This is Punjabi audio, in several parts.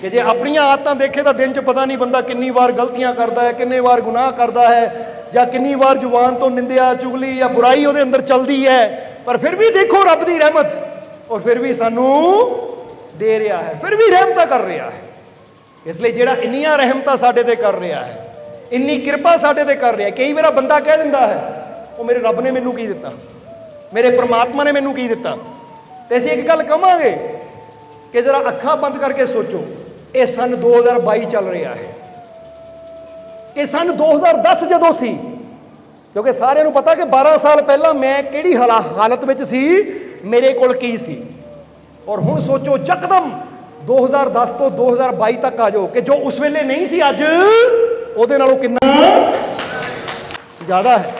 ਕਿ ਜੇ ਆਪਣੀਆਂ ਆਦਤਾਂ ਦੇਖੇ ਤਾਂ ਦਿਨ 'ਚ ਪਤਾ ਨਹੀਂ ਬੰਦਾ ਕਿੰਨੀ ਵਾਰ ਗਲਤੀਆਂ ਕਰਦਾ ਹੈ, ਕਿੰਨੇ ਵਾਰ ਗੁਨਾਹ ਕਰਦਾ ਹੈ, ਜਾਂ ਕਿੰਨੀ ਵਾਰ ਜ਼ੁਬਾਨ ਤੋਂ ਨਿੰਦਿਆ, ਚੁਗਲੀ ਜਾਂ ਬੁਰਾਈ ਉਹਦੇ ਅੰਦਰ ਚੱਲਦੀ ਹੈ। ਪਰ ਫਿਰ ਵੀ ਦੇਖੋ ਰੱਬ ਦੀ ਰਹਿਮਤ ਔਰ ਫਿਰ ਵੀ ਸਾਨੂੰ ਦੇ ਰਿਹਾ ਹੈ, ਫਿਰ ਵੀ ਰਹਿਮਤਾਂ ਕਰ ਰਿਹਾ ਹੈ। ਇਸ ਲਈ ਜਿਹੜਾ ਇੰਨੀਆਂ ਰਹਿਮਤਾਂ ਸਾਡੇ ਤੇ ਕਰ ਰਿਹਾ ਹੈ, ਇੰਨੀ ਕਿਰਪਾ ਸਾਡੇ ਤੇ ਕਰ ਰਿਹਾ ਕਈ ਵਾਰ ਬੰਦਾ ਕਹਿ ਦਿੰਦਾ ਹੈ, ਉਹ ਮੇਰੇ ਰੱਬ ਨੇ ਮੈਨੂੰ ਕੀ ਦਿੱਤਾ? ਮੇਰੇ ਪ੍ਰਮਾਤਮਾ ਨੇ ਮੈਨੂੰ ਕੀ ਦਿੱਤਾ? ਤੇ ਅਸੀਂ ਇੱਕ ਗੱਲ ਕਵਾਂਗੇ ਕਿ ਜਰਾ ਅੱਖਾਂ ਬੰਦ ਕਰਕੇ ਸੋਚੋ। ਇਹ ਸਨ 2022 ਚੱਲ ਰਿਹਾ ਹੈ। ਇਹ ਸਨ 2010 ਜਦੋਂ ਸੀ, ਕਿਉਂਕਿ ਸਾਰਿਆਂ ਨੂੰ ਪਤਾ ਕਿ 12 ਸਾਲ ਪਹਿਲਾਂ ਮੈਂ ਕਿਹੜੀ ਹਾਲਾ- ਹਾਲਤ ਵਿੱਚ ਸੀ, ਮੇਰੇ ਕੋਲ ਕੀ ਸੀ। ਔਰ ਹੁਣ ਸੋਚੋ, ਯਕਦਮ 2010 ਤੋਂ 2022 ਤੱਕ ਆ ਜਾਓ ਕਿ ਜੋ ਉਸ ਵੇਲੇ ਨਹੀਂ ਸੀ, ਅੱਜ ਉਹਦੇ ਨਾਲੋਂ ਕਿੰਨਾ ਜ਼ਿਆਦਾ ਹੈ।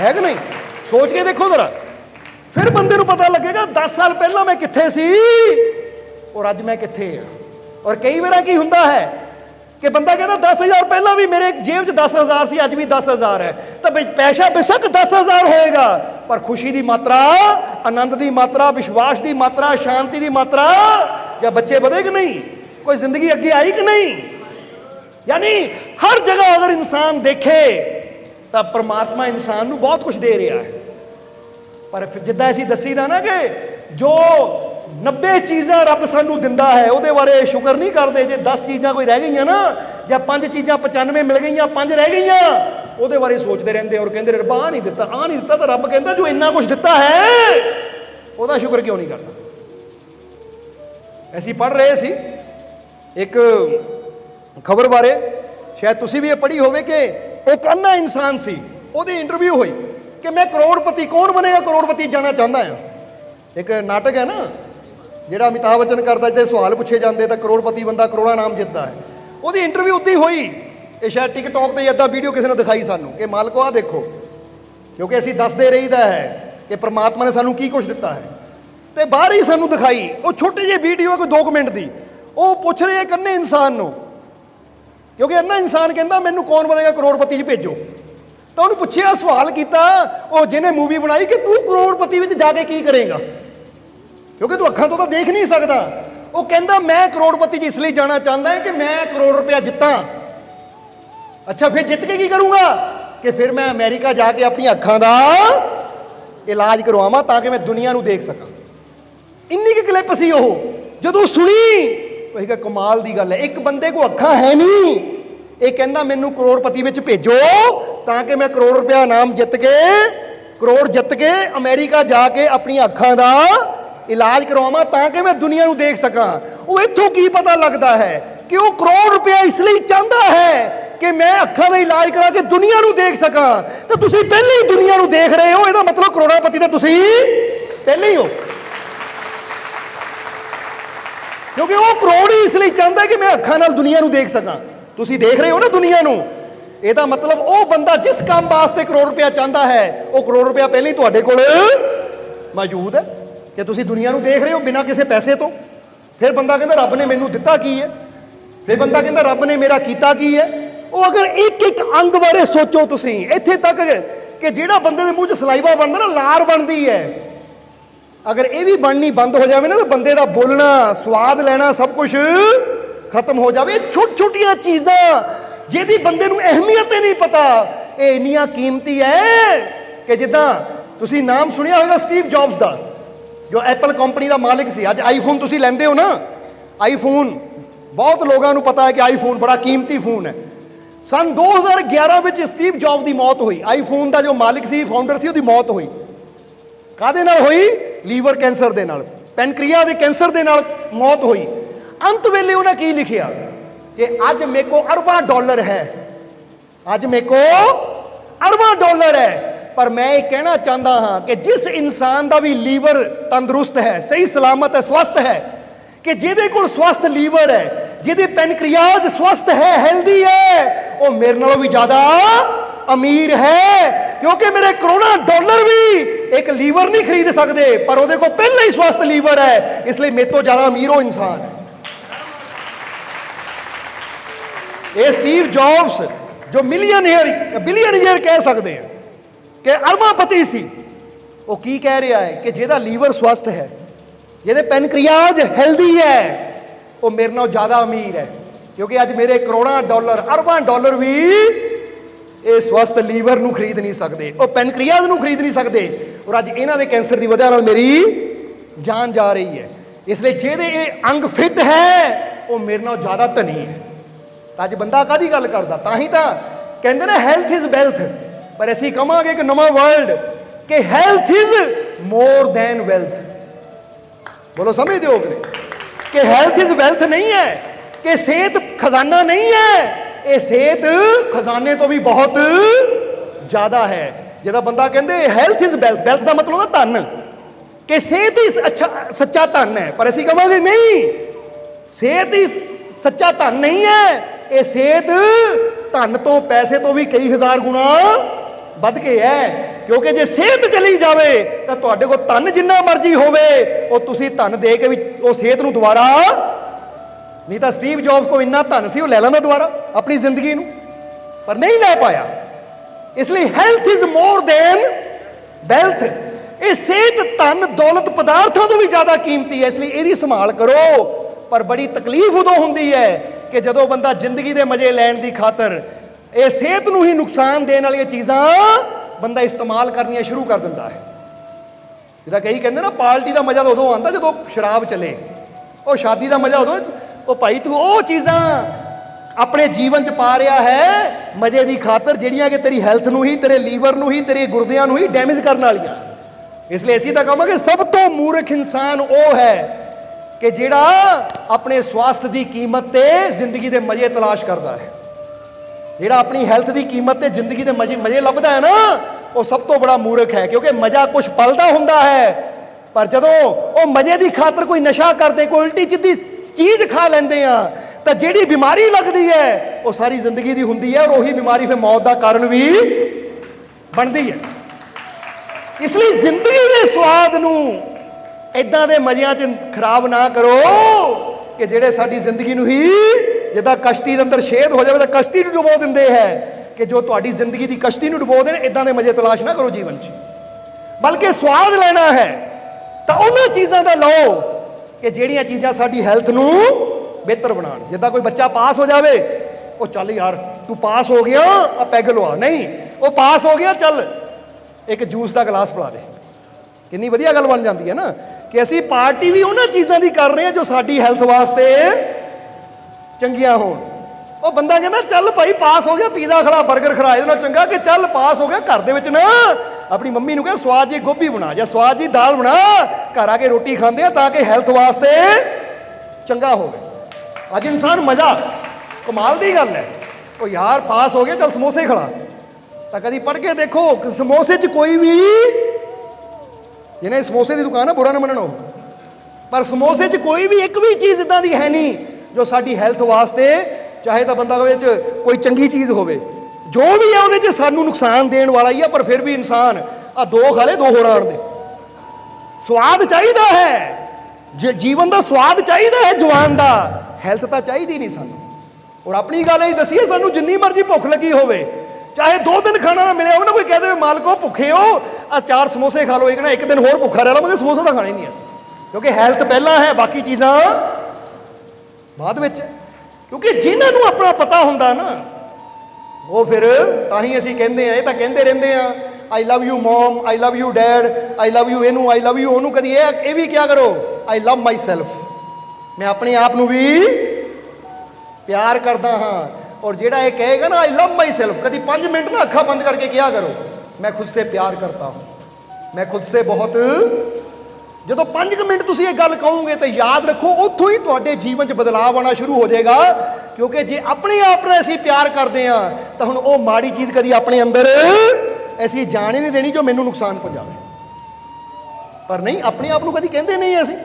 ਹੈ ਕਿ ਨਹੀਂ? ਸੋਚ ਕੇ ਦੇਖੋ ਜ਼ਰਾ। ਫਿਰ ਬੰਦੇ ਨੂੰ ਪਤਾ ਲੱਗੇਗਾ 10 ਸਾਲ ਪਹਿਲਾਂ ਮੈਂ ਕਿੱਥੇ ਸੀ ਔਰ ਅੱਜ ਮੈਂ ਕਿੱਥੇ ਆ? ਔਰ ਕਈ ਵਾਰ ਕੀ ਹੁੰਦਾ ਹੈ ਕਿ ਬੰਦਾ ਕਹਿੰਦਾ 10000 ਪਹਿਲਾਂ ਵੀ ਮੇਰੇ ਜੇਬ 'ਚ 10000 ਸੀ, ਅੱਜ ਵੀ 10000 ਹੈ। ਤਾਂ ਬਈ ਪੈਸਾ ਬੇਸ਼ੱਕ 10000 ਹੋਏਗਾ। ਪਰ ਖੁਸ਼ੀ ਦੀ ਮਾਤਰਾ, ਆਨੰਦ ਦੀ ਮਾਤਰਾ, ਵਿਸ਼ਵਾਸ ਦੀ ਮਾਤਰਾ, ਸ਼ਾਂਤੀ ਦੀ ਮਾਤਰਾ, ਜਾਂ ਬੱਚੇ ਵਧੇ ਕਿ ਨਹੀਂ? ਕੋਈ ਜ਼ਿੰਦਗੀ ਅੱਗੇ ਆਈ ਕਿ ਨਹੀਂ? ਯਾਨੀ ਹਰ ਜਗ੍ਹਾ ਅਗਰ ਇਨਸਾਨ ਦੇਖੇ, ਤਾਂ ਪ੍ਰਮਾਤਮਾ ਇਨਸਾਨ ਨੂੰ ਬਹੁਤ ਕੁਝ ਦੇ ਰਿਹਾ ਹੈ। ਪਰ ਜਿੱਦਾਂ ਅਸੀਂ ਦੱਸੀਦਾ ਨਾ ਕਿ ਜੋ 90 ਚੀਜ਼ਾਂ ਰੱਬ ਸਾਨੂੰ ਦਿੰਦਾ ਹੈ, ਉਹਦੇ ਬਾਰੇ ਸ਼ੁਕਰ ਨਹੀਂ ਕਰਦੇ, ਜੇ 10 ਚੀਜ਼ਾਂ ਕੋਈ ਰਹਿ ਗਈਆਂ ਨਾ, ਜਾਂ ਪੰਜ ਚੀਜ਼ਾਂ 95 ਮਿਲ ਗਈਆਂ, ਪੰਜ ਰਹਿ ਗਈਆਂ, ਉਹਦੇ ਬਾਰੇ ਸੋਚਦੇ ਰਹਿੰਦੇ ਔਰ ਕਹਿੰਦੇ ਰੱਬ ਆ ਨਹੀਂ ਦਿੱਤਾ ਆ ਨਹੀਂ ਦਿੱਤਾ ਤਾਂ ਰੱਬ ਕਹਿੰਦਾ ਜੋ ਇੰਨਾ ਕੁਝ ਦਿੱਤਾ ਹੈ, ਉਹਦਾ ਸ਼ੁਕਰ ਕਿਉਂ ਨਹੀਂ ਕਰਦਾ? ਅਸੀਂ ਪੜ ਰਹੇ ਸੀ, ਇੱਕ ਖਬਰ ਬਾਰੇ, ਸ਼ਾਇਦ ਤੁਸੀਂ ਵੀ ਇਹ ਪੜ੍ਹੀ ਹੋਵੇ ਕਿ ਇੱਕ ਅੰਨਾ ਇਨਸਾਨ ਸੀ, ਉਹਦੀ ਇੰਟਰਵਿਊ ਹੋਈ ਕਿ ਮੈਂ ਕਰੋੜਪਤੀ, ਕੌਣ ਬਣੇਗਾ ਕਰੋੜਪਤੀ ਜਾਣਾ ਚਾਹੁੰਦਾ ਹਾਂ ਇੱਕ ਨਾਟਕ ਹੈ ਨਾ ਜਿਹੜਾ ਅਮਿਤਾਭ ਬੱਚਨ ਕਰਦਾ, ਜਿੱਥੇ ਸਵਾਲ ਪੁੱਛੇ ਜਾਂਦੇ, ਤਾਂ ਕਰੋੜਪਤੀ ਬੰਦਾ ਕਰੋੜਾਂ ਨਾਮ ਜਿੱਤਦਾ ਹੈ। ਉਹਦੀ ਇੰਟਰਵਿਊ ਉੱਦੀ ਹੋਈ। ਇਹ ਸ਼ਾਇਦ ਟਿਕਟੌਕ ਤੇ ਏਦਾਂ ਵੀਡੀਓ ਕਿਸੇ ਨੇ ਦਿਖਾਈ ਸਾਨੂੰ। ਕਿ ਮਾਲਕੋ ਆ ਦੇਖੋ। ਕਿਉਂਕਿ ਅਸੀਂ ਦੱਸਦੇ ਰਹੀਦਾ ਹੈ ਕਿ ਪ੍ਰਮਾਤਮਾ ਨੇ ਸਾਨੂੰ ਕੀ ਕੁਝ ਦਿੱਤਾ ਹੈ। ਤੇ ਬਾਹਰ ਹੀ ਸਾਨੂੰ ਦਿਖਾਈ। ਉਹ ਛੋਟੀ ਜਿਹੀ ਵੀਡੀਓ ਕੋਈ 2 ਮਿੰਟ ਦੀ। ਉਹ ਪੁੱਛ ਰਹੇ ਇੱਕ ਅੰਨੇ ਇਨਸਾਨ ਨੂੰ। ਕਿਉਂਕਿ ਅੰਨਾ ਇਨਸਾਨ ਕਹਿੰਦਾ, ਮੈਨੂੰ ਕੌਣ ਬਣੇਗਾ? ਕਰੋੜਪਤੀ 'ਚ ਭੇਜੋ। ਤਾਂ ਉਹਨੂੰ ਪੁੱਛਿਆ, ਸਵਾਲ ਕੀਤਾ, ਉਹ ਜਿਹਨੇ ਮੂਵੀ ਬਣਾਈ, ਕਿ ਤੂੰ ਕਰੋੜਪਤੀ ਵਿੱਚ ਜਾ ਕੇ ਕੀ ਕਰੇਗਾ? ਕਿਉਂਕਿ ਤੂੰ ਅੱਖਾਂ ਤੋਂ ਤਾਂ ਦੇਖ ਨਹੀਂ ਸਕਦਾ। ਉਹ ਕਹਿੰਦਾ, ਮੈਂ ਕਰੋੜਪਤੀ 'ਚ ਇਸ ਲਈ ਜਾਣਾ ਚਾਹੁੰਦਾ ਹਾਂ ਕਿ ਮੈਂ ਕਰੋੜ ਰੁਪਇਆ ਜਿੱਤਾਂ। ਅੱਛਾ, ਫਿਰ ਜਿੱਤ ਕੇ ਕੀ ਕਰੂੰਗਾ? ਕਿ ਫਿਰ ਮੈਂ ਅਮਰੀਕਾ ਜਾ ਕੇ ਆਪਣੀਆਂ ਅੱਖਾਂ ਦਾ ਇਲਾਜ ਕਰਵਾਵਾਂ ਤਾਂ ਕਿ ਮੈਂ ਦੁਨੀਆ ਨੂੰ ਦੇਖ ਸਕਾਂ। ਇੰਨੀ ਕੁ ਕਲਿੱਪ ਸੀ ਉਹ। ਜਦੋਂ ਸੁਣੀ, ਉਹ ਕਿਹਾ ਕਮਾਲ ਦੀ ਗੱਲ ਹੈ। ਇੱਕ ਬੰਦੇ ਕੋ ਅੱਖਾਂ ਹੈ ਨਹੀਂ। ਇਹ ਕਹਿੰਦਾ, ਮੈਨੂੰ ਕਰੋੜਪਤੀ ਵਿੱਚ ਭੇਜੋ ਤਾਂ ਕਿ ਮੈਂ ਕਰੋੜ ਰੁਪਇਆ ਇਨਾਮ ਜਿੱਤ ਕੇ, ਕਰੋੜ ਜਿੱਤ ਕੇ ਅਮਰੀਕਾ ਜਾ ਕੇ ਆਪਣੀਆਂ ਅੱਖਾਂ ਦਾ ਇਲਾਜ ਕਰਵਾਵਾਂ ਤਾਂ ਕਿ ਮੈਂ ਦੁਨੀਆ ਨੂੰ ਦੇਖ ਸਕਾਂ। ਉਹ ਇੱਥੋਂ ਕੀ ਪਤਾ ਲੱਗਦਾ ਹੈ ਕਿ ਉਹ ਕਰੋੜ ਰੁਪਇਆ ਇਸ ਲਈ ਚਾਹੁੰਦਾ ਹੈ ਕਿ ਮੈਂ ਅੱਖਾਂ ਦਾ ਇਲਾਜ ਕਰਾ ਕੇ ਦੁਨੀਆ ਨੂੰ ਦੇਖ ਸਕਾਂ। ਤਾਂ ਤੁਸੀਂ ਪਹਿਲੇ ਹੀ ਦੁਨੀਆ ਨੂੰ ਦੇਖ ਰਹੇ ਹੋ, ਇਹਦਾ ਮਤਲਬ ਕਰੋੜਾਪਤੀ ਤਾਂ ਤੁਸੀਂ ਪਹਿਲੇ ਹੀ ਹੋ। ਕਿਉਂਕਿ ਉਹ ਕਰੋੜ ਹੀ ਇਸ ਲਈ ਚਾਹੁੰਦਾ ਕਿ ਮੈਂ ਅੱਖਾਂ ਨਾਲ ਦੁਨੀਆ ਨੂੰ ਦੇਖ ਸਕਾਂ। ਤੁਸੀਂ ਦੇਖ ਰਹੇ ਹੋ ਨਾ ਦੁਨੀਆ ਨੂੰ। ਇਹਦਾ ਮਤਲਬ ਉਹ ਬੰਦਾ ਜਿਸ ਕੰਮ ਵਾਸਤੇ ਕਰੋੜ ਰੁਪਇਆ ਚਾਹੁੰਦਾ ਹੈ, ਉਹ ਕਰੋੜ ਰੁਪਇਆ ਪਹਿਲਾਂ ਹੀ ਤੁਹਾਡੇ ਕੋਲ ਮੌਜੂਦ ਹੈ। ਕਿ ਤੁਸੀਂ ਦੁਨੀਆ ਨੂੰ ਦੇਖ ਰਹੇ ਹੋ ਬਿਨਾਂ ਕਿਸੇ ਪੈਸੇ ਤੋਂ? ਫਿਰ ਬੰਦਾ ਕਹਿੰਦਾ, ਰੱਬ ਨੇ ਮੈਨੂੰ ਦਿੱਤਾ ਕੀ ਹੈ? ਫਿਰ ਬੰਦਾ ਕਹਿੰਦਾ, ਰੱਬ ਨੇ ਮੇਰਾ ਕੀਤਾ ਕੀ ਹੈ? ਉਹ ਅਗਰ ਇੱਕ ਇੱਕ ਅੰਗ ਬਾਰੇ ਸੋਚੋ ਤੁਸੀਂ, ਇੱਥੇ ਤੱਕ ਕਿ ਜਿਹੜਾ ਬੰਦੇ ਦੇ ਮੂੰਹ 'ਚ ਸਲਾਈਵਾ ਬਣਦਾ ਨਾ, ਲਾਰ ਬਣਦੀ ਹੈ। ਅਗਰ ਇਹ ਵੀ ਬਣਨੀ ਬੰਦ ਹੋ ਜਾਵੇ ਨਾ, ਤਾਂ ਬੰਦੇ ਦਾ ਬੋਲਣਾ, ਸਵਾਦ ਲੈਣਾ, ਸਭ ਕੁਝ ਖਤਮ ਹੋ ਜਾਵੇ। ਛੋਟ ਛੋਟੀਆਂ ਚੀਜ਼ਾਂ, ਜਿਹਦੀ ਬੰਦੇ ਨੂੰ ਅਹਿਮੀਅਤ ਹੀ ਨਹੀਂ ਪਤਾ। ਇਹ ਇੰਨੀਆਂ ਕੀਮਤੀ ਹੈ ਕਿ ਜਿੱਦਾਂ ਤੁਸੀਂ ਨਾਮ ਸੁਣਿਆ ਹੋਵੇਗਾ ਸਟੀਵ ਜੌਬਸ ਦਾ। ਜੋ ਐਪਲ ਕੰਪਨੀ ਦਾ ਮਾਲਿਕ ਸੀ, ਅੱਜ ਆਈਫੋਨ ਤੁਸੀਂ ਲੈਂਦੇ ਹੋ ਨਾ ਆਈਫੋਨ ਬਹੁਤ ਲੋਕਾਂ ਨੂੰ ਪਤਾ ਹੈ ਕਿ ਆਈਫੋਨ ਬੜਾ ਕੀਮਤੀ ਫੋਨ ਹੈ। ਸਨ 2011 ਵਿੱਚ ਸਟੀਵ ਜੌਬ ਦੀ ਮੌਤ ਹੋਈ। ਆਈਫੋਨ ਦਾ ਜੋ ਮਾਲਿਕ ਸੀ ਫਾਊਂਡਰ ਸੀ, ਉਹਦੀ ਮੌਤ ਹੋਈ। ਕਾਦੇ ਨਾਲ ਹੋਈ? ਲੀਵਰ ਕੈਂਸਰ ਦੇ ਨਾਲ। ਪੈਨਕ੍ਰੀਆ ਦੇ ਕੈਂਸਰ ਦੇ ਨਾਲ ਮੌਤ ਹੋਈ। ਅੰਤ ਵੇਲੇ ਉਹਨਾਂ ਕੀ ਲਿਖਿਆ? ਕਿ ਅੱਜ ਮੇਰੇ ਕੋ ਅਰਬਾਂ ਡਾਲਰ ਹੈ। ਅੱਜ ਮੇਰੇ ਕੋ ਅਰਬਾਂ ਡਾਲਰ ਹੈ। ਪਰ ਮੈਂ ਇਹ ਕਹਿਣਾ ਚਾਹੁੰਦਾ ਹਾਂ ਕਿ ਜਿਸ ਇਨਸਾਨ ਦਾ ਵੀ ਲੀਵਰ ਤੰਦਰੁਸਤ ਹੈ, ਸਹੀ ਸਲਾਮਤ ਹੈ, ਸਵਸਥ ਹੈ, ਕਿ ਜਿਹਦੇ ਕੋਲ ਸਵਸਥ ਲੀਵਰ ਹੈ, ਜਿਹਦੇ ਪੈਨਕ੍ਰੀਆਜ਼ ਸਵਸਥ ਹੈ, ਹੈਲਦੀ ਹੈ, ਉਹ ਮੇਰੇ ਨਾਲੋਂ ਵੀ ਜ਼ਿਆਦਾ ਅਮੀਰ ਹੈ। ਕਿਉਂਕਿ ਮੇਰੇ ਕਰੋੜਾਂ ਡਾਲਰ ਵੀ ਇੱਕ ਲੀਵਰ ਨਹੀਂ ਖਰੀਦ ਸਕਦੇ, ਪਰ ਉਹਦੇ ਕੋਲ ਪਹਿਲਾਂ ਹੀ ਸਵਸਥ ਲੀਵਰ ਹੈ, ਇਸ ਲਈ ਮੇਰੇ ਤੋਂ ਜ਼ਿਆਦਾ ਅਮੀਰ ਉਹ ਇਨਸਾਨ ਹੈ। ਇਹ ਸਟੀਵ ਜੌਬਸ, ਜੋ ਮਿਲੀਅਨੇਅਰ ਬਿਲੀਅਨੇਅਰ ਕਹਿ ਸਕਦੇ ਆ। ਕਿ ਅਰਬਾਪਤੀ ਸੀ। ਉਹ ਕੀ ਕਹਿ ਰਿਹਾ ਹੈ ਕਿ ਜਿਹਦਾ ਲੀਵਰ ਸਵਸਥ ਹੈ, ਜਿਹਦੇ ਪੈਨਕ੍ਰੀਆਜ਼ ਹੈਲਦੀ ਹੈ, ਉਹ ਮੇਰੇ ਨਾਲੋਂ ਜ਼ਿਆਦਾ ਅਮੀਰ ਹੈ। ਕਿਉਂਕਿ ਅੱਜ ਮੇਰੇ ਕਰੋੜਾਂ ਡਾਲਰ, ਅਰਬਾਂ ਡਾਲਰ ਵੀ ਇਹ ਸਵਸਥ ਲੀਵਰ ਨੂੰ ਖਰੀਦ ਨਹੀਂ ਸਕਦੇ, ਉਹ ਪੈਨਕ੍ਰੀਆਜ਼ ਨੂੰ ਖਰੀਦ ਨਹੀਂ ਸਕਦੇ। ਔਰ ਅੱਜ ਇਹਨਾਂ ਦੇ ਕੈਂਸਰ ਦੀ ਵਜ੍ਹਾ ਨਾਲ ਮੇਰੀ ਜਾਨ ਜਾ ਰਹੀ ਹੈ। ਇਸ ਲਈ ਜਿਹਦੇ ਇਹ ਅੰਗ ਫਿੱਟ ਹੈ, ਉਹ ਮੇਰੇ ਨਾਲੋਂ ਜ਼ਿਆਦਾ ਧਨੀ ਹੈ। ਤਾਂ ਅੱਜ ਬੰਦਾ ਕਾਦੀ ਗੱਲ ਕਰਦਾ? ਤਾਂ ਹੀ ਤਾਂ ਕਹਿੰਦੇ ਨੇ ਹੈਲਥ ਇਜ਼ ਵੈਲਥ ਪਰ ਅਸੀਂ ਕਹਾਂਗੇ ਇੱਕ ਨਵਾਂ ਵਰਲਡ ਕਿ health is more than wealth ਬੋਲੋ ਸਮਝਦੇ ਹੋ ਕਿ ਕਿ ਹੈਲਥ ਇਜ਼ ਵੈਲਥ ਨਹੀਂ ਹੈ, ਕਿ ਸਿਹਤ ਖਜ਼ਾਨਾ ਨਹੀਂ ਹੈ, ਇਹ ਸਿਹਤ ਖਜ਼ਾਨੇ ਤੋਂ ਵੀ ਬਹੁਤ ਜ਼ਿਆਦਾ ਹੈ। ਜਿਹਦਾ ਬੰਦਾ ਕਹਿੰਦੇ ਹੈਲਥ ਇਜ਼ ਵੈਲਥ ਵੈਲਥ ਦਾ ਮਤਲਬ ਹੁੰਦਾ ਧਨ। ਕਿ ਸਿਹਤ ਹੀ ਅੱਛਾ, ਸੱਚਾ ਧਨ ਹੈ। ਪਰ ਅਸੀਂ ਕਹਾਂਗੇ, ਨਹੀਂ, ਸਿਹਤ ਹੀ ਸੱਚਾ ਧਨ ਨਹੀਂ ਹੈ। ਇਹ ਸਿਹਤ ਧਨ ਤੋਂ ਪੈਸੇ ਤੋਂ ਵੀ ਕਈ ਹਜ਼ਾਰ ਗੁਣਾ ਵੱਧ ਕੇ ਹੈ। ਕਿਉਂਕਿ ਜੇ ਸਿਹਤ ਚਲੀ ਜਾਵੇ, ਤਾਂ ਤੁਹਾਡੇ ਕੋਲ ਧਨ ਜਿੰਨਾ ਮਰਜ਼ੀ ਹੋਵੇ, ਉਹ ਤੁਸੀਂ ਧਨ ਦੇ ਕੇ ਵੀ ਉਹ ਸਿਹਤ ਨੂੰ ਦੁਬਾਰਾ ਨਹੀਂ ਤਾਂ ਸਟੀਵ ਜੌਬਸ ਕੋ ਇੰਨਾ ਧਨ ਸੀ, ਉਹ ਲੈ ਲੈਂਦਾ ਦੁਬਾਰਾ ਆਪਣੀ ਜ਼ਿੰਦਗੀ ਨੂੰ। ਪਰ ਨਹੀਂ ਲੈ ਪਾਇਆ। ਇਸ ਲਈ health is more than wealth ਇਹ ਸਿਹਤ, ਧਨ, ਦੌਲਤ ਪਦਾਰਥਾਂ ਤੋਂ ਵੀ ਜ਼ਿਆਦਾ ਕੀਮਤੀ ਹੈ। ਇਸ ਲਈ ਇਹਦੀ ਸੰਭਾਲ ਕਰੋ। ਪਰ ਬੜੀ ਤਕਲੀਫ ਉਦੋਂ ਹੁੰਦੀ ਹੈ ਕਿ ਜਦੋਂ ਬੰਦਾ ਜ਼ਿੰਦਗੀ ਦੇ ਮਜ਼ੇ ਲੈਣ ਦੀ ਖਾਤਰ ਇਹ ਸਿਹਤ ਨੂੰ ਹੀ ਨੁਕਸਾਨ ਦੇਣ ਵਾਲੀਆਂ ਚੀਜ਼ਾਂ ਬੰਦਾ ਇਸਤੇਮਾਲ ਕਰਨੀਆਂ ਸ਼ੁਰੂ ਕਰ ਦਿੰਦਾ ਹੈ। ਜਿਹਦਾ ਕਈ ਕਹਿੰਦੇ ਨਾ, ਪਾਰਟੀ ਦਾ ਮਜ਼ਾ ਤਾਂ ਉਦੋਂ ਆਉਂਦਾ ਜਦੋਂ ਸ਼ਰਾਬ ਚੱਲੇ। ਉਹ ਸ਼ਾਦੀ ਦਾ ਮਜ਼ਾ ਉਦੋਂ, ਉਹ ਭਾਈ ਤੂੰ ਉਹ ਚੀਜ਼ਾਂ ਆਪਣੇ ਜੀਵਨ 'ਚ ਪਾ ਰਿਹਾ ਹੈ, ਮਜ਼ੇ ਦੀ ਖਾਤਰ ਜਿਹੜੀਆਂ ਕਿ ਤੇਰੀ ਹੈਲਥ ਨੂੰ ਹੀ, ਤੇਰੇ ਲੀਵਰ ਨੂੰ ਹੀ, ਤੇਰੇ ਗੁਰਦਿਆਂ ਨੂੰ ਹੀ ਡੈਮੇਜ ਕਰਨ ਵਾਲੀਆਂ। ਇਸ ਲਈ ਅਸੀਂ ਤਾਂ ਕਹਾਂਗੇ, ਸਭ ਤੋਂ ਮੂਰਖ ਇਨਸਾਨ ਉਹ ਹੈ ਕਿ ਜਿਹੜਾ ਆਪਣੇ ਸਵਾਸਥ ਦੀ ਕੀਮਤ ਤੇ ਜ਼ਿੰਦਗੀ ਦੇ ਮਜ਼ੇ ਤਲਾਸ਼ ਕਰਦਾ ਹੈ। ਜਿਹੜਾ ਆਪਣੀ ਹੈਲਥ ਦੀ ਕੀਮਤ ਤੇ ਜ਼ਿੰਦਗੀ ਦੇ ਮਜ਼ੇ ਮਜ਼ੇ ਲੱਭਦਾ ਹੈ ਨਾ, ਉਹ ਸਭ ਤੋਂ ਬੜਾ ਮੂਰਖ ਹੈ, ਕਿਉਂਕਿ ਮਜ਼ਾ ਕੁਝ ਪਲਦਾ ਹੁੰਦਾ ਹੈ। ਪਰ ਜਦੋਂ ਉਹ ਮਜ਼ੇ ਦੀ ਖਾਤਰ ਕੋਈ ਨਸ਼ਾ ਕਰਦੇ, ਕੋਈ ਉਲਟੀ ਸਿੱਧੀ ਚੀਜ਼ ਖਾ ਲੈਂਦੇ ਆ, ਤਾਂ ਜਿਹੜੀ ਬਿਮਾਰੀ ਲੱਗਦੀ ਹੈ, ਉਹ ਸਾਰੀ ਜ਼ਿੰਦਗੀ ਦੀ ਹੁੰਦੀ ਹੈ ਔਰ ਉਹੀ ਬਿਮਾਰੀ ਫਿਰ ਮੌਤ ਦਾ ਕਾਰਨ ਵੀ ਬਣਦੀ ਹੈ। ਇਸ ਲਈ ਜ਼ਿੰਦਗੀ ਦੇ ਸਵਾਦ ਨੂੰ ਇਦਾਂ ਦੇ ਮਜ਼ਿਆਂ 'ਚ ਖਰਾਬ ਨਾ ਕਰੋ ਕਿ ਜਿਹੜੇ ਸਾਡੀ ਜ਼ਿੰਦਗੀ ਨੂੰ ਹੀ ਜਿੱਦਾਂ ਕਸ਼ਤੀ ਦੇ ਅੰਦਰ ਛੇਦ ਹੋ ਜਾਵੇ ਤਾਂ ਕਸ਼ਤੀ ਨੂੰ ਡੁਬੋ ਦਿੰਦੇ ਹੈ ਕਿ ਜੋ ਤੁਹਾਡੀ ਜ਼ਿੰਦਗੀ ਦੀ ਕਸ਼ਤੀ ਨੂੰ ਡੁਬੋ ਦੇਣ ਇਦਾਂ ਦੇ ਮਜ਼ੇ ਤਲਾਸ਼ ਨਾ ਕਰੋ ਜੀਵਨ 'ਚ। ਬਲਕਿ ਸਵਾਦ ਲੈਣਾ ਹੈ, ਤਾਂ ਉਹਨਾਂ ਚੀਜ਼ਾਂ ਦਾ ਲਓ ਕਿ ਜਿਹੜੀਆਂ ਚੀਜ਼ਾਂ ਸਾਡੀ ਹੈਲਥ ਨੂੰ ਬਿਹਤਰ ਬਣਾਉਣ। ਜਿੱਦਾਂ ਕੋਈ ਬੱਚਾ ਪਾਸ ਹੋ ਜਾਵੇ, ਉਹ ਚੱਲ ਯਾਰ, ਤੂੰ ਪਾਸ ਹੋ ਗਿਆ, ਆ ਪੈਗ ਲਵਾ। ਨਹੀਂ, ਉਹ ਪਾਸ ਹੋ ਗਿਆ, ਚੱਲ, ਇੱਕ ਜੂਸ ਦਾ ਗਲਾਸ ਪਿਲਾ ਦੇ। ਕਿੰਨੀ ਵਧੀਆ ਗੱਲ ਬਣ ਜਾਂਦੀ ਹੈ ਨਾ ਕਿ ਅਸੀਂ ਪਾਰਟੀ ਵੀ ਉਹਨਾਂ ਚੀਜ਼ਾਂ ਦੀ ਕਰ ਰਹੇ ਹਾਂ ਜੋ ਸਾਡੀ ਹੈਲਥ ਵਾਸਤੇ ਚੰਗੀਆਂ ਹੋਣ। ਉਹ ਬੰਦਾ ਕਹਿੰਦਾ, ਚੱਲ ਭਾਈ, ਪਾਸ ਹੋ ਗਿਆ, ਪੀਜ਼ਾ ਖੜਾ 버ਗਰ ਖੜਾ, ਇਹਦੇ ਨਾਲ ਚੰਗਾ ਕਿ ਚੱਲ ਪਾਸ ਹੋ ਗਿਆ ਘਰ ਦੇ ਵਿੱਚ ਨਾ। ਆਪਣੀ ਮੰਮੀ ਨੂੰ ਕਹੇ, ਸਵਾਦ ਜੀ ਗੋਭੀ ਬਣਾ ਜਾਂ ਸਵਾਦ ਜੀ ਦਾਲ ਬਣਾ, ਘਰ ਆ ਕੇ ਰੋਟੀ ਖਾਂਦੇ ਆ ਤਾਂ ਕਿ ਹੈਲਥ ਵਾਸਤੇ ਚੰਗਾ ਹੋਵੇ। ਅੱਜ ਇਨਸਾਨ ਮਜ਼ਾ, ਕਮਾਲ ਦੀ ਗੱਲ ਹੈ। ਉਹ ਯਾਰ ਪਾਸ ਹੋ ਗਿਆ, ਚੱਲ ਸਮੋਸੇ ਖੜਾ ਤਾਂ ਕਦੀ ਪੜ ਕੇ ਦੇਖੋ, ਸਮੋਸੇ 'ਚ ਕੋਈ ਵੀ ਜਿਹਨੇ ਸਮੋਸੇ ਦੀ ਦੁਕਾਨ ਆ, ਬੁਰਾ ਨਾ ਮੰਨਣੋ ਪਰ ਸਮੋਸੇ 'ਚ ਕੋਈ ਵੀ ਇੱਕ ਵੀ ਚੀਜ਼ ਇਦਾਂ ਦੀ ਹੈ ਨਹੀਂ। ਜੋ ਸਾਡੀ ਹੈਲਥ ਵਾਸਤੇ, ਚਾਹੇ ਤਾਂ ਬੰਦਾ ਵਿੱਚ ਕੋਈ ਚੰਗੀ ਚੀਜ਼ ਹੋਵੇ, ਜੋ ਵੀ ਹੈ ਉਹਦੇ 'ਚ ਸਾਨੂੰ ਨੁਕਸਾਨ ਦੇਣ ਵਾਲਾ ਹੀ ਆ, ਪਰ ਫਿਰ ਵੀ ਇਨਸਾਨ ਆ ਦੋ ਖਾ ਲੇ, ਦੋ ਹੋਰ ਆਣ ਦੇ। ਸਵਾਦ ਚਾਹੀਦਾ ਹੈ। ਜੇ ਜੀਵਨ ਦਾ ਸਵਾਦ ਚਾਹੀਦਾ ਹੈ, ਜਵਾਨ ਦਾ ਹੈਲਥ ਤਾਂ ਚਾਹੀਦੀ ਨਹੀਂ ਸਾਨੂੰ। ਔਰ ਆਪਣੀ ਗੱਲ ਇਹ ਦੱਸੀਏ, ਸਾਨੂੰ ਜਿੰਨੀ ਮਰਜ਼ੀ ਭੁੱਖ ਲੱਗੀ ਹੋਵੇ, ਚਾਹੇ ਦੋ ਦਿਨ ਖਾਣਾ ਨਾ ਮਿਲਿਆ ਹੋਵੇ ਨਾ ਕੋਈ ਕਹਿ ਦੇਵੇ, ਮਾਲਕੋ ਭੁੱਖੇ ਹੋ ਆ ਚਾਰ ਸਮੋਸੇ ਖਾ ਲਓ, ਇੱਕ ਨਾ ਇੱਕ ਦਿਨ ਹੋਰ ਭੁੱਖਾ ਰਹਿ ਲਵਾਂਗੇ ਸਮੋਸੇ ਤਾਂ ਖਾਣੇ ਨਹੀਂ ਅਸੀਂ। ਕਿਉਂਕਿ ਹੈਲਥ ਪਹਿਲਾਂ ਹੈ, ਬਾਕੀ ਚੀਜ਼ਾਂ ਬਾਅਦ ਵਿੱਚ, ਕਿਉਂਕਿ ਜਿਨ੍ਹਾਂ ਨੂੰ ਆਪਣਾ ਪਤਾ ਹੁੰਦਾ ਨਾ, ਉਹ ਫਿਰ ਤਾਂ ਹੀ ਅਸੀਂ ਕਹਿੰਦੇ ਆ ਇਹ ਤਾਂ ਕਹਿੰਦੇ ਰਹਿੰਦੇ ਆ I love you mom I love you dad I love you ਇਹਨੂੰ ਆਈ ਲਵ ਯੂ ਉਹਨੂੰ ਕਦੀ ਇਹ ਇਹ ਵੀ ਕਿਆ ਕਰੋ ਆਈ ਲਵ ਮਾਈ ਸੈਲਫ ਮੈਂ ਆਪਣੇ ਆਪ ਨੂੰ ਵੀ ਪਿਆਰ ਕਰਦਾ ਹਾਂ, ਔਰ ਜਿਹੜਾ ਇਹ ਕਹੇਗਾ ਨਾ ਆਈ ਲਵ ਮਾਈ ਸੈਲਫ ਕਦੀ 5 ਮਿੰਟ ਨਾ ਅੱਖਾਂ ਬੰਦ ਕਰਕੇ ਕਿਹਾ ਕਰੋ, ਮੈਂ ਖੁਦ ਸੇ ਪਿਆਰ ਕਰਤਾ ਹਾਂ। ਮੈਂ ਖੁਦ ਸੇ ਬਹੁਤ ਜਦੋਂ 5 ਮਿੰਟ ਤੁਸੀਂ ਇਹ ਗੱਲ ਕਹੋਗੇ ਤਾਂ ਯਾਦ ਰੱਖੋ, ਉੱਥੋਂ ਹੀ ਤੁਹਾਡੇ ਜੀਵਨ 'ਚ ਬਦਲਾਅ ਆਉਣਾ ਸ਼ੁਰੂ ਹੋ ਜਾਏਗਾ। ਕਿਉਂਕਿ ਜੇ ਆਪਣੇ ਆਪ ਨੂੰ ਅਸੀਂ ਪਿਆਰ ਕਰਦੇ ਹਾਂ, ਤਾਂ ਹੁਣ ਉਹ ਮਾੜੀ ਚੀਜ਼ ਕਦੀ ਆਪਣੇ ਅੰਦਰ ਅਸੀਂ ਜਾਣ ਹੀ ਨਹੀਂ ਦੇਣੀ ਜੋ ਮੈਨੂੰ ਨੁਕਸਾਨ ਪਹੁੰਚਾਵੇ। ਪਰ ਨਹੀਂ, ਆਪਣੇ ਆਪ ਨੂੰ ਕਦੀ ਕਹਿੰਦੇ ਨਹੀਂ ਅਸੀਂ।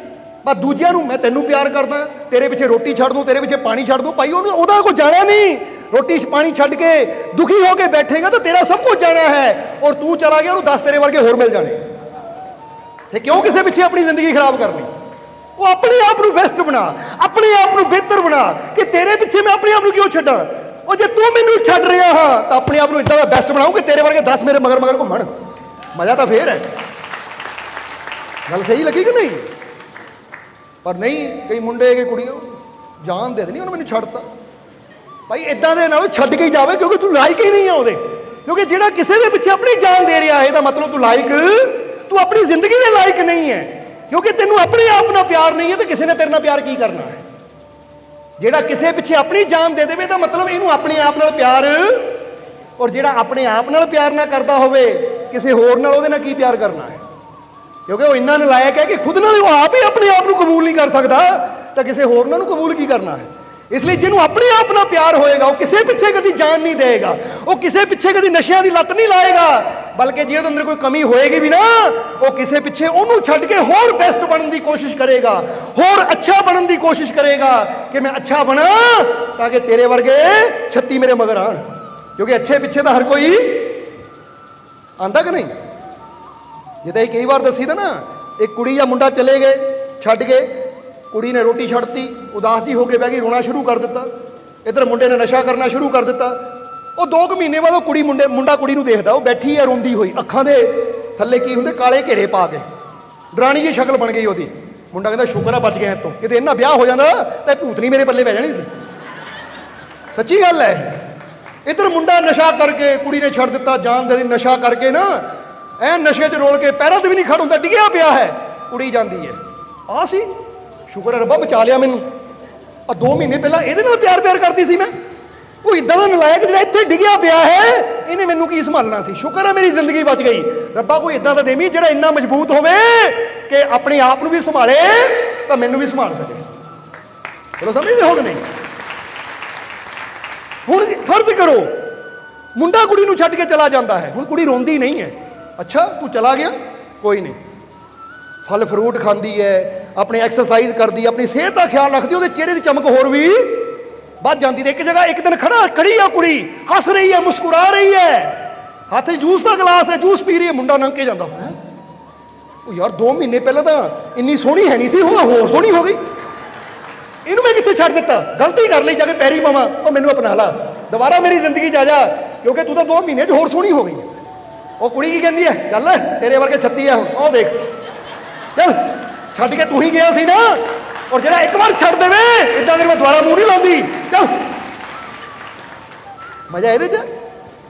ਬਸ ਦੂਜਿਆਂ ਨੂੰ, ਮੈਂ ਤੈਨੂੰ ਪਿਆਰ ਕਰਦਾ, ਤੇਰੇ ਪਿੱਛੇ ਰੋਟੀ ਛੱਡ ਦੂੰ, ਤੇਰੇ ਪਿੱਛੇ ਪਾਣੀ ਛੱਡ ਦੂੰ। ਭਾਈ, ਉਹਨੂੰ, ਉਹਦਾ ਕੋਈ ਜਾਣਾ ਨਹੀਂ। ਰੋਟੀ ਪਾਣੀ ਛੱਡ ਕੇ ਦੁਖੀ ਹੋ ਕੇ ਬੈਠੇਗਾ ਤਾਂ ਤੇਰਾ ਸਭ ਕੁਝ ਜਾਣਾ ਹੈ। ਔਰ ਤੂੰ ਚਲਾ ਗਿਆ, ਉਹਨੂੰ 10 ਤੇਰੇ ਵਰਗੇ ਹੋਰ ਮਿਲ ਜਾਣੇ। ਤੇ ਕਿਉਂ ਕਿਸੇ ਪਿੱਛੇ ਆਪਣੀ ਜ਼ਿੰਦਗੀ ਖਰਾਬ ਕਰਨੀ? ਉਹ ਆਪਣੇ ਆਪ ਨੂੰ ਬੈਸਟ ਬਣਾ, ਆਪਣੇ ਆਪ ਨੂੰ ਬਿਹਤਰ ਬਣਾ ਕਿ ਤੇਰੇ ਪਿੱਛੇ ਮੈਂ ਆਪਣੇ ਆਪ ਨੂੰ ਕਿਉਂ ਛੱਡਾਂ? ਉਹ ਜੇ ਤੂੰ ਮੈਨੂੰ ਛੱਡ ਰਿਹਾ ਹਾਂ, ਤਾਂ ਆਪਣੇ ਆਪ ਨੂੰ ਇਦਾਂ ਦਾ ਬੈਸਟ ਬਣਾਉ ਕਿ ਤੇਰੇ ਵਰਗੇ 10 ਮੇਰੇ ਮਗਰ ਮਗਰ ਘੁੰਮਣ। ਮਜ਼ਾ ਤਾਂ ਫੇਰ ਹੈ। ਗੱਲ ਸਹੀ ਲੱਗੀ ਕਿ ਨਹੀਂ? ਪਰ ਨਹੀਂ, ਕਈ ਮੁੰਡੇ, ਕਈ ਕੁੜੀਆਂ ਜਾਨ ਦੇ ਦੇਣੀ, ਉਹਨੇ ਮੈਨੂੰ ਛੱਡਤਾ। ਭਾਈ ਇਦਾਂ ਦੇ ਨਾਲ ਛੱਡ ਕੇ ਹੀ ਜਾਵੇ, ਕਿਉਂਕਿ ਤੂੰ ਲਾਇਕ ਹੀ ਨਹੀਂ ਆ ਉਹਦੇ। ਕਿਉਂਕਿ ਜਿਹੜਾ ਕਿਸੇ ਦੇ ਪਿੱਛੇ ਆਪਣੀ ਜਾਨ ਦੇ ਰਿਹਾ ਹੈ, ਇਹਦਾ ਮਤਲਬ ਤੂੰ ਲਾਇਕ ਤੂੰ ਆਪਣੀ ਜ਼ਿੰਦਗੀ ਦੇ ਲਾਇਕ ਨਹੀਂ ਹੈ। ਕਿਉਂਕਿ ਤੈਨੂੰ ਆਪਣੇ ਆਪ ਨਾਲ ਪਿਆਰ ਨਹੀਂ ਹੈ ਤੇ ਕਿਸੇ ਨੇ ਤੇਰੇ ਨਾਲ ਪਿਆਰ ਕੀ ਕਰਨਾ ਹੈ? ਜਿਹੜਾ ਕਿਸੇ ਪਿੱਛੇ ਆਪਣੀ ਜਾਨ ਦੇ ਦੇਵੇ ਤਾਂ ਮਤਲਬ ਇਹਨੂੰ ਆਪਣੇ ਆਪ ਨਾਲ ਪਿਆਰ ਔਰ ਜਿਹੜਾ ਆਪਣੇ ਆਪ ਨਾਲ ਪਿਆਰ ਨਾ ਕਰਦਾ ਹੋਵੇ, ਕਿਸੇ ਹੋਰ ਨਾਲ ਉਹਦੇ ਨਾਲ ਕੀ ਪਿਆਰ ਕਰਨਾ ਹੈ? ਕਿਉਂਕਿ ਉਹ ਇੰਨਾ ਨਲਾਇਕ ਹੈ ਕਿ ਖੁਦ ਨਾਲ ਉਹ ਆਪ ਹੀ ਆਪਣੇ ਆਪ ਨੂੰ ਕਬੂਲ ਨਹੀਂ ਕਰ ਸਕਦਾ, ਤਾਂ ਕਿਸੇ ਹੋਰ ਨਾਲ ਨੂੰ ਕਬੂਲ ਕੀ ਕਰਨਾ ਹੈ? ਇਸ ਲਈ ਜਿਹਨੂੰ ਆਪਣੇ ਆਪ ਨਾਲ ਪਿਆਰ ਹੋਏਗਾ, ਉਹ ਕਿਸੇ ਪਿੱਛੇ ਕਦੀ ਜਾਨ ਨਹੀਂ ਦੇਗਾ ਉਹ ਕਿਸੇ ਪਿੱਛੇ ਕਦੀ ਨਸ਼ਿਆਂ ਦੀ ਲੱਤ ਨਹੀਂ ਲਾਏਗਾ ਬਲਕਿ ਜੇ ਉਹਦੇ ਅੰਦਰ ਕੋਈ ਕਮੀ ਹੋਏਗੀ ਵੀ ਨਾ, ਉਹ ਕਿਸੇ ਪਿੱਛੇ ਉਹਨੂੰ ਛੱਡ ਕੇ ਹੋਰ ਬੈਸਟ ਬਣਨ ਦੀ ਕੋਸ਼ਿਸ਼ ਕਰੇਗਾ, ਹੋਰ ਅੱਛਾ ਬਣਨ ਦੀ ਕੋਸ਼ਿਸ਼ ਕਰੇਗਾ ਕਿ ਮੈਂ ਅੱਛਾ ਬਣਾ ਤਾਂ ਕਿ ਤੇਰੇ ਵਰਗੇ 36 ਮੇਰੇ ਮਗਰ ਆਣ। ਕਿਉਂਕਿ ਅੱਛੇ ਪਿੱਛੇ ਤਾਂ ਹਰ ਕੋਈ ਆਂਦਾ ਕਿ ਨਹੀਂ? ਜਿੱਦਾਂ ਇਹ ਕਈ ਵਾਰ ਦੱਸੀ ਦਾ ਨਾ, ਇੱਕ ਕੁੜੀ ਜਾਂ ਮੁੰਡਾ ਚਲੇ ਗਏ, ਛੱਡ ਕੇ ਕੁੜੀ ਨੇ ਰੋਟੀ ਛੱਡਤੀ, ਉਦਾਸ ਜੀ ਹੋ ਕੇ ਬਹਿ ਗਈ, ਰੋਣਾ ਸ਼ੁਰੂ ਕਰ ਦਿੱਤਾ। ਇਧਰ ਮੁੰਡੇ ਨੇ ਨਸ਼ਾ ਕਰਨਾ ਸ਼ੁਰੂ ਕਰ ਦਿੱਤਾ। ਉਹ 2 ਕੁ ਮਹੀਨੇ ਬਾਅਦ ਉਹ ਕੁੜੀ ਮੁੰਡੇ, ਮੁੰਡਾ ਕੁੜੀ ਨੂੰ ਦੇਖਦਾ, ਉਹ ਬੈਠੀ ਹੈ ਰੋਂਦੀ ਹੋਈ, ਅੱਖਾਂ ਦੇ ਥੱਲੇ ਕੀ ਹੁੰਦੇ, ਕਾਲੇ ਘੇਰੇ ਪਾ ਕੇ। ਡਰਾਣੀ ਜੀ ਸ਼ਕਲ ਬਣ ਗਈ ਉਹਦੀ। ਮੁੰਡਾ ਕਹਿੰਦਾ, ਸ਼ੁਕਰ ਆ, ਬਚ ਗਿਆ ਇੱਥੋਂ। ਕਿਤੇ ਇਹਨਾਂ ਵਿਆਹ ਹੋ ਜਾਂਦਾ, ਤਾਂ ਭੂਤ ਨਹੀਂ ਮੇਰੇ ਪੱਲੇ ਪੈ ਜਾਣੀ ਸੀ। ਸੱਚੀ ਗੱਲ ਹੈ ਇਧਰ ਮੁੰਡਾ ਨਸ਼ਾ ਕਰਕੇ, ਕੁੜੀ ਨੇ ਛੱਡ ਦਿੱਤਾ, ਜਾਨ ਦੇ ਨਸ਼ਾ ਕਰਕੇ ਨਾ, ਐ ਨਸ਼ੇ 'ਚ ਰੋਲ ਕੇ ਪੈਰਾਂ ਤੇ ਵੀ ਨਹੀਂ ਖੜ ਹੁੰਦਾ, ਡਿੱਗਿਆ ਪਿਆ ਹੈ। ਕੁੜੀ ਜਾਂਦੀ ਹੈ ਆ ਸੀ। ਸ਼ੁਕਰ ਹੈ ਰੱਬਾ ਬਚਾ ਲਿਆ ਮੈਨੂੰ। ਆ 2 ਮਹੀਨੇ ਪਹਿਲਾਂ ਇਹਦੇ ਨਾਲ ਪਿਆਰ ਪਿਆਰ ਕਰਦੀ ਸੀ ਮੈਂ। ਉਹ ਇਦਾਂ ਦਾ ਨਲਾਇਕ ਜਿਹੜਾ ਇੱਥੇ ਡਿੱਗਿਆ ਪਿਆ ਹੈ, ਇਹਨੇ ਮੈਨੂੰ ਕੀ ਸੰਭਾਲਣਾ ਸੀ? ਸ਼ੁਕਰ ਹੈ ਮੇਰੀ ਜ਼ਿੰਦਗੀ ਬਚ ਗਈ। ਰੱਬਾ, ਕੋਈ ਇਦਾਂ ਦਾ ਦੇਵੀਂ ਜਿਹੜਾ ਇੰਨਾ ਮਜ਼ਬੂਤ ਹੋਵੇ ਕਿ ਆਪਣੇ ਆਪ ਨੂੰ ਵੀ ਸੰਭਾਲੇ, ਤਾਂ ਮੈਨੂੰ ਵੀ ਸੰਭਾਲ ਸਕੇ। ਚਲੋ, ਸਮਝਦੇ ਹੋ ਕਿ ਨਹੀਂ? ਹੁਣ ਫਰਜ਼ ਕਰੋ, ਮੁੰਡਾ ਕੁੜੀ ਨੂੰ ਛੱਡ ਕੇ ਚਲਾ ਜਾਂਦਾ ਹੈ। ਹੁਣ ਕੁੜੀ ਰੋਂਦੀ ਨਹੀਂ ਹੈ। ਅੱਛਾ, ਤੂੰ ਚਲਾ ਗਿਆ? ਕੋਈ ਨਹੀਂ। ਫਲ ਫਰੂਟ ਖਾਂਦੀ ਹੈ, ਆਪਣੇ ਐਕਸਰਸਾਈਜ਼ ਕਰਦੀ ਹੈ, ਆਪਣੀ ਸਿਹਤ ਦਾ ਖਿਆਲ ਰੱਖਦੀ ਉਹਦੇ ਚਿਹਰੇ ਦੀ ਚਮਕ ਹੋਰ ਵੀ ਵੱਧ ਜਾਂਦੀ ਤੇ ਇੱਕ ਜਗ੍ਹਾ ਇੱਕ ਦਿਨ ਖੜਾ ਖੜੀ ਆ ਕੁੜੀ, ਹੱਸ ਰਹੀ ਹੈ ਮੁਸਕਰਾ ਰਹੀ ਹੈ ਹੱਥ 'ਚ ਜੂਸ ਦਾ ਗਲਾਸ ਹੈ ਜੂਸ ਪੀ ਰਹੀ ਹੈ ਮੁੰਡਾ ਲੰਘ ਜਾਂਦਾ। ਹੈਂ? ਉਹ ਯਾਰ 2 ਮਹੀਨੇ ਪਹਿਲਾਂ ਤਾਂ ਇੰਨੀ ਸੋਹਣੀ ਹੈ ਨਹੀਂ ਸੀ, ਹੁਣ ਹੋਰ ਸੋਹਣੀ ਹੋ ਗਈ। ਇਹਨੂੰ ਮੈਂ ਕਿੱਥੇ ਛੱਡ ਦਿੱਤਾ? ਗਲਤੀ ਕਰ ਲਈ, ਜਾ ਕੇ ਪੈਰੀ ਪਾਵਾਂ। ਉਹ ਮੈਨੂੰ ਅਪਣਾ ਲਾ। ਦੁਬਾਰਾ ਮੇਰੀ ਜ਼ਿੰਦਗੀ 'ਚ ਆ ਜਾ। ਕਿਉਂਕਿ ਤੂੰ ਤਾਂ 2 ਮਹੀਨੇ 'ਚ ਹੋਰ ਸੋਹਣੀ ਹੋ ਗਈ। ਉਹ ਕੁੜੀ ਕੀ ਕਹਿੰਦੀ ਹੈ ਚੱਲ ਤੇਰੇ ਵਰਗੇ 36 ਆ ਹੁਣ। ਉਹ ਦੇਖ। ਚੱਲ, ਛੱਡ ਕੇ ਤੂੰ ਹੀ ਗਿਆ ਸੀ ਨਾ। ਔਰ ਜਿਹੜਾ ਇੱਕ ਵਾਰ ਛੱਡ ਦੇਵੇ ਇਦਾਂ ਕਰ ਮੈਂ ਦੁਬਾਰਾ ਮੂੰਹ ਨਹੀਂ ਲਾਉਂਦੀ। ਚੱਲ ਮਜ਼ਾ ਇਹਦੇ 'ਚ?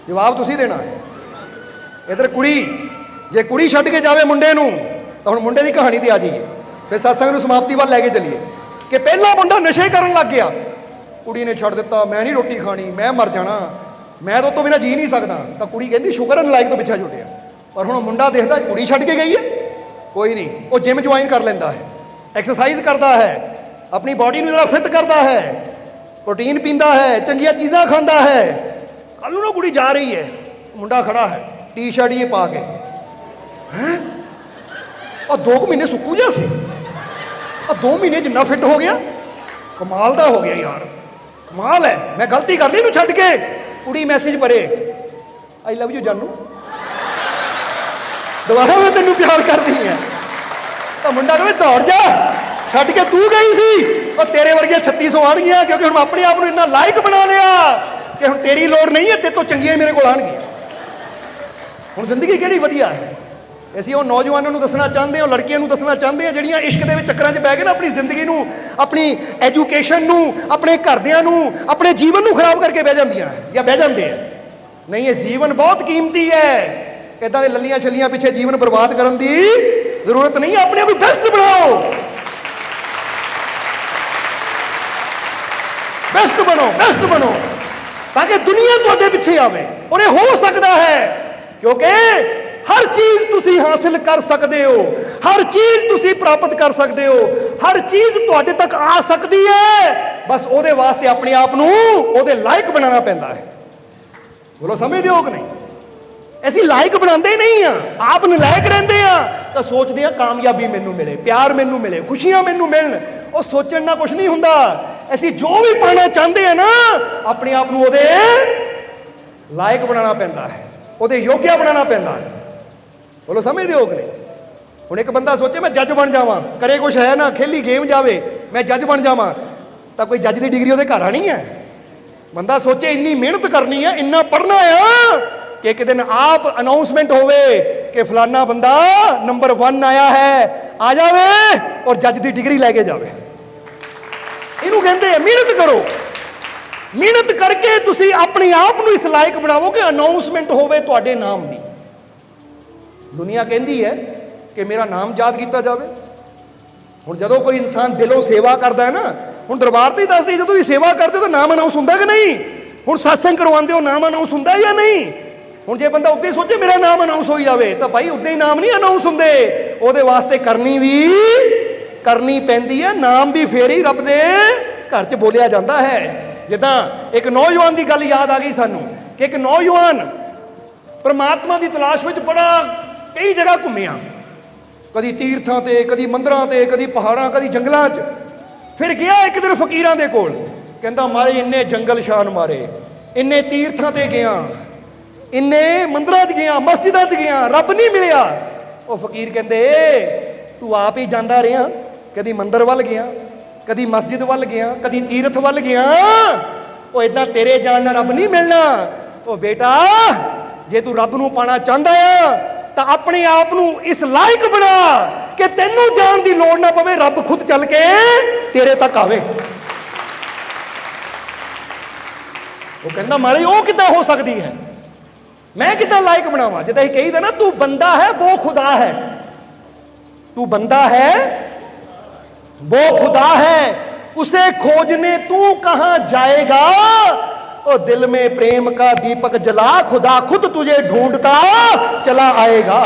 ਜਵਾਬ ਤੁਸੀਂ ਦੇਣਾ ਹੈ। ਇਧਰ ਕੁੜੀ, ਜੇ ਕੁੜੀ ਛੱਡ ਕੇ ਜਾਵੇ ਮੁੰਡੇ ਨੂੰ, ਤਾਂ ਹੁਣ ਮੁੰਡੇ ਦੀ ਕਹਾਣੀ ਤੇ ਆ ਜਾਈਏ। ਫਿਰ satsang ਨੂੰ ਸਮਾਪਤੀ ਵੱਲ ਲੈ ਕੇ ਚੱਲੀਏ। ਕਿ ਪਹਿਲਾ ਮੁੰਡਾ ਨਸ਼ੇ ਕਰਨ ਲੱਗ ਗਿਆ। ਕੁੜੀ ਨੇ ਛੱਡ ਦਿੱਤਾ, ਮੈਂ ਨਹੀਂ ਰੋਟੀ ਖਾਣੀ, ਮੈਂ ਮਰ ਜਾਣਾ। ਮੈਂ ਤਾਂ ਤੋਂ ਬਿਨਾਂ ਜੀ ਨਹੀਂ ਸਕਦਾ। ਤਾਂ ਕੁੜੀ ਕਹਿੰਦੀ, ਸ਼ੁਕਰ ਹੈ, ਨਲਾਇਕ ਤੋਂ ਪਿੱਛਾ ਛੁੱਟਿਆ ਪਰ ਹੁਣ ਮੁੰਡਾ ਦੇਖਦਾ, ਕੁੜੀ ਛੱਡ ਕੇ ਗਈ ਹੈ? ਕੋਈ ਨਹੀਂ, ਉਹ ਜਿਮ ਜੁਆਇਨ ਕਰ ਲੈਂਦਾ ਹੈ। ਐਕਸਰਸਾਈਜ਼ ਕਰਦਾ ਹੈ, ਆਪਣੀ ਬਾਡੀ ਨੂੰ ਜਰਾ ਫਿੱਟ ਕਰਦਾ ਹੈ, ਪ੍ਰੋਟੀਨ ਪੀਂਦਾ ਹੈ, ਚੰਗੀਆਂ ਚੀਜ਼ਾਂ ਖਾਂਦਾ ਹੈ। ਕੱਲ ਨੂੰ ਕੁੜੀ ਜਾ ਰਹੀ ਹੈ, ਮੁੰਡਾ ਖੜਾ ਹੈ, ਟੀ-ਸ਼ਰਟ ਇਹ ਪਾ ਕੇ। ਹੈ? ਆ ਦੋ ਕੁ ਮਹੀਨੇ ਸੁੱਕੂ ਜਿਹਾ ਸੀ। ਆ ਦੋ ਮਹੀਨੇ ਜਿੰਨਾ ਫਿੱਟ ਹੋ ਗਿਆ। ਕਮਾਲ ਦਾ ਹੋ ਗਿਆ ਯਾਰ। ਕਮਾਲ ਹੈ। ਮੈਂ ਗਲਤੀ ਕਰ ਲਈ ਇਹਨੂੰ ਛੱਡ ਕੇ। ਕੁੜੀ ਮੈਸੇਜ ਭਰੇ ਆਈ ਲਵ ਯੂ ਜਾਨੂ। ਦੁਬਾਰਾ ਮੈਂ ਤੈਨੂੰ ਪਿਆਰ ਕਰਦੀ ਹਾਂ। ਤਾਂ ਮੁੰਡਾ ਕਹਿੰਦਾ, ਦੌੜ ਜਾ। ਛੱਡ ਕੇ ਤੂੰ ਗਈ ਸੀ। ਉਹ ਤੇਰੇ ਵਰਗੀਆਂ 3600 ਆਣਗੀਆਂ ਕਿਉਂਕਿ ਹੁਣ ਮੈਂ ਆਪਣੇ ਆਪ ਨੂੰ ਇੰਨਾ ਲਾਇਕ ਬਣਾ ਲਿਆ ਕਿ ਹੁਣ ਤੇਰੀ ਲੋੜ ਨਹੀਂ ਹੈ, ਤੇ ਤੋਂ ਚੰਗੀਆਂ ਮੇਰੇ ਕੋਲ ਆਣਗੀਆਂ ਹੁਣ ਜ਼ਿੰਦਗੀ ਕਿਹੜੀ ਵਧੀਆ ਹੈ? ਅਸੀਂ ਉਹ ਨੌਜਵਾਨਾਂ ਨੂੰ ਦੱਸਣਾ ਚਾਹੁੰਦੇ ਹਾਂ ਲੜਕੀਆਂ ਨੂੰ ਦੱਸਣਾ ਚਾਹੁੰਦੇ ਹਾਂ ਜਿਹੜੀਆਂ ਇਸ਼ਕ ਦੇ ਵਿੱਚ ਚੱਕਰਾਂ 'ਚ ਬਹਿ ਗਏ ਨਾ ਆਪਣੀ ਜ਼ਿੰਦਗੀ ਨੂੰ, ਆਪਣੀ ਐਜੂਕੇਸ਼ਨ ਨੂੰ, ਆਪਣੇ ਘਰਦਿਆਂ ਨੂੰ, ਆਪਣੇ ਜੀਵਨ ਨੂੰ ਖਰਾਬ ਕਰਕੇ ਬਹਿ ਜਾਂਦੀਆਂ ਜਾਂ ਬਹਿ ਜਾਂਦੇ ਆ। ਨਹੀਂ, ਇਹ ਜੀਵਨ ਬਹੁਤ ਕੀਮਤੀ ਹੈ। ਇਦਾਂ ਦੇ ਲੱਲੀਆਂ ਛੱਲੀਆਂ ਪਿੱਛੇ ਜੀਵਨ ਬਰਬਾਦ ਕਰਨ ਦੀ ਜ਼ਰੂਰਤ ਨਹੀਂ, ਆਪਣੇ ਆਪ ਨੂੰ ਬੈਸਟ ਬਣਾਓ। ਬੈਸਟ ਬਣੋ ਬੈਸਟ ਬਣੋ। ਤਾਂ ਕਿ ਦੁਨੀਆ ਤੁਹਾਡੇ ਪਿੱਛੇ ਆਵੇ। ਔਰ ਇਹ ਹੋ ਸਕਦਾ ਹੈ, ਕਿਉਂਕਿ ਹਰ ਚੀਜ਼ ਤੁਸੀਂ ਹਾਸਲ ਕਰ ਸਕਦੇ ਹੋ। ਹਰ ਚੀਜ਼ ਤੁਸੀਂ ਪ੍ਰਾਪਤ ਕਰ ਸਕਦੇ ਹੋ। ਹਰ ਚੀਜ਼ ਤੁਹਾਡੇ ਤੱਕ ਆ ਸਕਦੀ ਹੈ। ਬਸ ਉਹਦੇ ਵਾਸਤੇ ਆਪਣੇ ਆਪ ਨੂੰ ਉਹਦੇ ਲਾਇਕ ਬਣਾਉਣਾ ਪੈਂਦਾ ਹੈ। ਬੋਲੋ, ਸਮਝਦੇ ਹੋ ਕਿ ਨਹੀਂ? ਅਸੀਂ ਲਾਇਕ ਬਣਾਉਂਦੇ ਨਹੀਂ ਆ ਆਪ ਨਲਾਇਕ ਰਹਿੰਦੇ ਆ ਤਾਂ ਸੋਚਦੇ ਆ ਕਾਮਯਾਬੀ ਮੈਨੂੰ ਮਿਲੇ, ਪਿਆਰ ਮੈਨੂੰ ਮਿਲੇ, ਖੁਸ਼ੀਆਂ ਮੈਨੂੰ ਮਿਲਣ। ਉਹ ਸੋਚਣ ਨਾਲ ਕੁਝ ਨਹੀਂ ਹੁੰਦਾ। ਅਸੀਂ ਜੋ ਵੀ ਪਾਣਾ ਚਾਹੁੰਦੇ ਆ ਨਾ, ਆਪਣੇ ਆਪ ਨੂੰ ਉਹਦੇ ਲਾਇਕ ਬਣਾਉਣਾ ਪੈਂਦਾ ਹੈ, ਉਹਦੇ ਯੋਗਿਆ ਬਣਾਉਣਾ ਪੈਂਦਾ ਹੈ। ਬੋਲੋ, ਸਮਝਦੇ ਹੋ ਕਿ ਹੁਣ ਇੱਕ ਬੰਦਾ ਸੋਚੇ, ਮੈਂ ਜੱਜ ਬਣ ਜਾਵਾਂ, ਕਰੇ ਕੁਛ ਹੈ ਨਾ, ਖੇਲੀ ਗੇਮ ਜਾਵੇ, ਮੈਂ ਜੱਜ ਬਣ ਜਾਵਾਂ, ਤਾਂ ਕੋਈ ਜੱਜ ਦੀ ਡਿਗਰੀ ਉਹਦੇ ਘਰ ਆਣੀ ਹੈ? ਬੰਦਾ ਸੋਚੇ, ਇੰਨੀ ਮਿਹਨਤ ਕਰਨੀ ਹੈ, ਇੰਨਾ ਪੜ੍ਹਨਾ ਆ ਕਿ ਇੱਕ ਦਿਨ ਆਪ ਅਨਾਉਂਸਮੈਂਟ ਹੋਵੇ ਕਿ ਫਲਾਨਾ ਬੰਦਾ ਨੰਬਰ 1 ਆਇਆ ਹੈ, ਆ ਜਾਵੇ ਔਰ ਜੱਜ ਦੀ ਡਿਗਰੀ ਲੈ ਕੇ ਜਾਵੇ। ਇਹਨੂੰ ਕਹਿੰਦੇ ਆ, ਮਿਹਨਤ ਕਰੋ। ਮਿਹਨਤ ਕਰਕੇ ਤੁਸੀਂ ਆਪਣੇ ਆਪ ਨੂੰ ਇਸ ਲਾਇਕ ਬਣਾਵੋ ਕਿ ਅਨਾਉਂਸਮੈਂਟ ਹੋਵੇ ਤੁਹਾਡੇ ਨਾਮ ਦੀ। ਦੁਨੀਆ ਕਹਿੰਦੀ ਹੈ ਕਿ ਮੇਰਾ ਨਾਮ ਯਾਦ ਕੀਤਾ ਜਾਵੇ। ਹੁਣ ਜਦੋਂ ਕੋਈ ਇਨਸਾਨ ਦਿਲੋਂ ਸੇਵਾ ਕਰਦਾ ਹੈ ਨਾ, ਹੁਣ ਦਰਬਾਰ ਤੇ ਹੀ ਦੱਸਦੇ, ਜਦੋਂ ਤੁਸੀਂ ਸੇਵਾ ਕਰਦੇ ਹੋ ਤਾਂ ਨਾਮ ਅਨਾਉਂਸ ਹੁੰਦਾ ਕਿ ਨਹੀਂ? ਹੁਣ satsang ਕਰਵਾਉਂਦੇ ਹੋ, ਨਾਮ ਅਨਾਉਂਸ ਹੁੰਦਾ ਜਾਂ ਨਹੀਂ? ਹੁਣ ਜੇ ਬੰਦਾ ਉੱਤੇ ਸੋਚੇ ਮੇਰਾ ਨਾਮ ਅਨਾਉਂਸ ਹੋਈ ਜਾਵੇ, ਤਾਂ ਭਾਈ ਉੱਤੇ ਹੀ ਨਾਮ ਨਹੀਂ ਅਨਾਉਂਸ ਹੁੰਦੇ। ਉਹਦੇ ਵਾਸਤੇ ਕਰਨੀ ਵੀ ਕਰਨੀ ਪੈਂਦੀ ਹੈ, ਨਾਮ ਵੀ ਫੇਰੀ ਰੱਬ ਦੇ ਘਰ 'ਚ ਬੋਲਿਆ ਜਾਂਦਾ ਹੈ। ਜਿੱਦਾਂ ਇੱਕ ਨੌਜਵਾਨ ਦੀ ਗੱਲ ਯਾਦ ਆ ਗਈ ਸਾਨੂੰ ਕਿ ਇੱਕ ਨੌਜਵਾਨ ਪਰਮਾਤਮਾ ਦੀ ਤਲਾਸ਼ ਵਿੱਚ ਬੜਾ ਕਈ ਜਗ੍ਹਾ ਘੁੰਮਿਆ। ਕਦੀ ਤੀਰਥਾਂ ਤੇ, ਕਦੀ ਮੰਦਰਾਂ ਤੇ, ਕਦੀ ਪਹਾੜਾਂ, ਕਦੀ ਜੰਗਲਾਂ 'ਚ। ਫਿਰ ਗਿਆ ਇੱਕ ਦਿਨ ਫਕੀਰਾਂ ਦੇ ਕੋਲ। ਕਹਿੰਦਾ, ਮਾਰੇ, ਇੰਨੇ ਜੰਗਲ ਸ਼ਾਨ ਮਾਰੇ। ਇੰਨੇ ਤੀਰਥਾਂ ਤੇ ਗਿਆ। ਇੰਨੇ ਮੰਦਰਾਂ 'ਚ ਗਿਆ, ਮਸਜਿਦਾਂ 'ਚ ਗਿਆ। ਰੱਬ ਨਹੀਂ ਮਿਲਿਆ। ਉਹ ਫਕੀਰ ਕਹਿੰਦੇ, ਤੂੰ ਆਪ ਹੀ ਜਾਂਦਾ ਰਿਹਾ। ਕਦੀ ਮੰਦਰ ਵੱਲ ਗਿਆ, ਕਦੀ ਮਸਜਿਦ ਵੱਲ ਗਿਆ, ਕਦੀ ਤੀਰਥ ਵੱਲ ਗਿਆ। ਉਹ ਇਦਾਂ ਤੇਰੇ ਜਾਣ ਨਾਲ ਰੱਬ ਨਹੀਂ ਮਿਲਣਾ। ਉਹ ਬੇਟਾ, ਜੇ ਤੂੰ ਰੱਬ ਨੂੰ ਪਾਣਾ ਚਾਹੁੰਦਾ ਆ, ਤਾਂ ਆਪਣੇ ਆਪ ਨੂੰ ਇਸ ਲਾਇਕ ਬਣਾ ਕਿ ਤੈਨੂੰ ਜਾਣ ਦੀ ਲੋੜ ਨਾ ਪਵੇ, ਰੱਬ ਖੁਦ ਚੱਲ ਕੇ ਤੇਰੇ ਤੱਕ ਆਵੇ। ਉਹ ਕਹਿੰਦਾ ਮਾਰੇ ਉਹ ਕਿੱਦਾਂ ਹੋ ਸਕਦੀ ਹੈ? ਮੈਂ ਕਿੱਦਾਂ ਲਾਇਕ ਬਣਾਵਾਂ? ਜਿੱਦਾਂ ਇਹ ਕਹੀਦਾ ਨਾ, ਤੂੰ ਬੰਦਾ ਹੈ ਉਹ ਖੁਦਾ ਹੈ। ਤੂੰ ਬੰਦਾ ਹੈ वो खुदा है उसे खोजने तू कहां जाएगा और दिल में प्रेम का दीपक जला खुदा खुद तुझे ढूंढता चला आएगा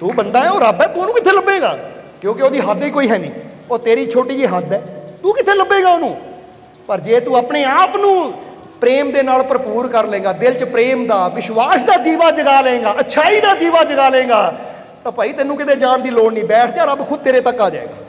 ਤੂੰ ਬੰਦਾ ਹੈ ਉਹ ਰੱਬ ਹੈ ਤੂੰ ਉਹਨੂੰ ਕਿੱਥੇ ਲੱਭੇਗਾ ਕਿਉਂਕਿ ਉਹਦੀ ਹੱਦ ਹੀ ਕੋਈ ਹੈ ਨਹੀਂ ਉਹ ਤੇਰੀ ਛੋਟੀ ਜਿਹੀ ਹੱਦ ਹੈ ਤੂੰ ਕਿੱਥੇ ਲੱਭੇਗਾ ਉਹਨੂੰ ਪਰ ਜੇ ਤੂੰ ਆਪਣੇ ਆਪ ਨੂੰ ਪ੍ਰੇਮ ਦੇ ਨਾਲ ਭਰਪੂਰ ਕਰ ਲੇਗਾ ਦਿਲ 'ਚ ਪ੍ਰੇਮ ਦਾ ਵਿਸ਼ਵਾਸ ਦਾ ਦੀਵਾ ਜਗਾ ਲੇਗਾ ਅਛਾਈ ਦਾ ਦੀਵਾ ਜਗਾ ਲੇਗਾ ਤਾਂ ਭਾਈ ਤੈਨੂੰ ਕਿਤੇ ਜਾਣ ਦੀ ਲੋੜ ਨਹੀਂ। ਬੈਠ ਜਾ, ਰੱਬ ਖੁਦ ਤੇਰੇ ਤੱਕ ਆ ਜਾਏਗਾ।